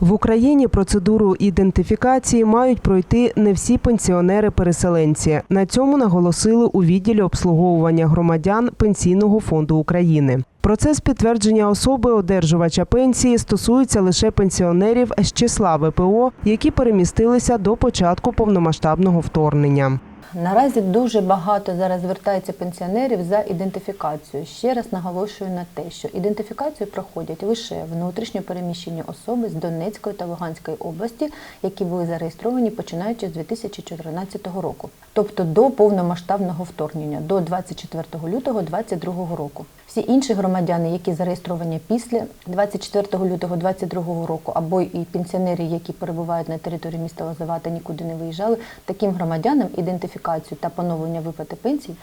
В Україні процедуру ідентифікації мають пройти не всі пенсіонери-переселенці. На цьому наголосили у відділі обслуговування громадян Пенсійного фонду України. Процес підтвердження особи одержувача пенсії стосується лише пенсіонерів з числа ВПО, які перемістилися до початку повномасштабного вторгнення. Наразі дуже багато зараз звертається пенсіонерів за ідентифікацією. Ще раз наголошую на те, що ідентифікацію проходять лише внутрішньо переміщені особи з Донецької та Луганської області, які були зареєстровані починаючи з 2014 року, тобто до повномасштабного вторгнення, до 24 лютого 2022 року. Всі інші громадяни, які зареєстровані після 24 лютого 2022 року, або і пенсіонери, які перебувають на території міста Лозова та нікуди не виїжджали, таким громадянам ідентифікацію та поновлення виплати пенсій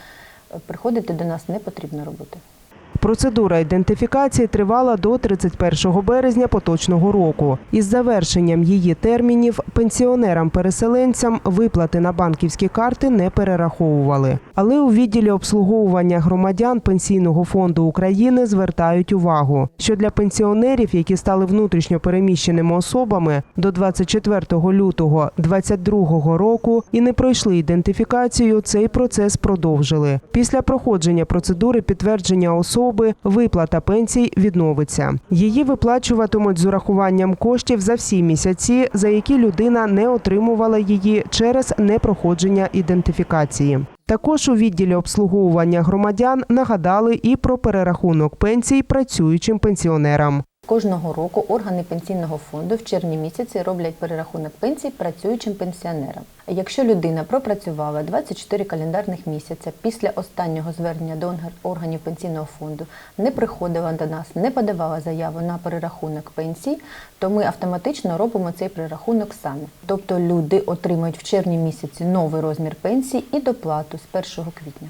е, приходити до нас не потрібно робити. Процедура ідентифікації тривала до 31 березня поточного року. Із завершенням її термінів пенсіонерам-переселенцям виплати на банківські карти не перераховували. Але у відділі обслуговування громадян Пенсійного фонду України звертають увагу, що для пенсіонерів, які стали внутрішньо переміщеними особами до 24 лютого 2022 року і не пройшли ідентифікацію, цей процес продовжили. Після проходження процедури підтвердження особи виплата пенсій відновиться. Її виплачуватимуть з урахуванням коштів за всі місяці, за які людина не отримувала її через непроходження ідентифікації. Також у відділі обслуговування громадян нагадали і про перерахунок пенсій працюючим пенсіонерам. Кожного року органи пенсійного фонду в червні місяці роблять перерахунок пенсій працюючим пенсіонерам. Якщо людина пропрацювала 24 календарних місяця після останнього звернення до органів пенсійного фонду, не приходила до нас, не подавала заяву на перерахунок пенсій, то ми автоматично робимо цей перерахунок самі. Тобто люди отримують в червні місяці новий розмір пенсії і доплату з 1 квітня.